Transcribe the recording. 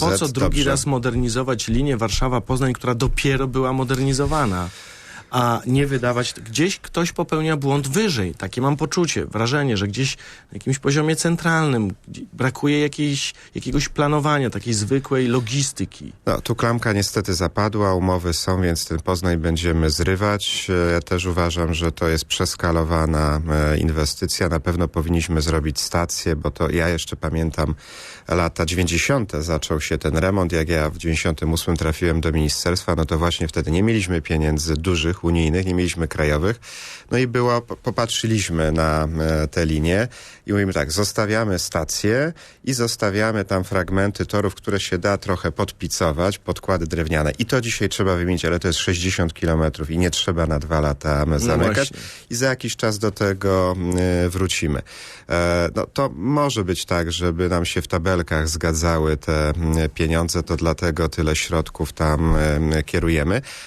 Po co drugi dobrze. raz modernizować linię Warszawa-Poznań, która dopiero była modernizowana? A nie wydawać, gdzieś ktoś popełnia błąd wyżej. Takie mam poczucie, wrażenie, że gdzieś na jakimś poziomie centralnym brakuje jakiejś, jakiegoś planowania, takiej zwykłej logistyki. No, tu klamka niestety zapadła, umowy są, więc ten Poznań będziemy zrywać. E, Ja też uważam, że to jest przeskalowana e, inwestycja. Na pewno powinniśmy zrobić stację, bo to ja jeszcze pamiętam lata 90. zaczął się ten remont. Jak ja w 98 trafiłem do ministerstwa, no to właśnie wtedy nie mieliśmy pieniędzy dużych, unijnych, nie mieliśmy krajowych. No i było, po- popatrzyliśmy na e, te linie i mówimy tak, zostawiamy stację i zostawiamy tam fragmenty torów, które się da trochę podpicować, podkłady drewniane. I to dzisiaj trzeba wymienić, ale to jest 60 kilometrów i nie trzeba na dwa lata zamykać. właśnie. I za jakiś czas do tego e, wrócimy. E, no to może być tak, żeby nam się w tabelkach zgadzały te pieniądze, to dlatego tyle środków tam em, kierujemy.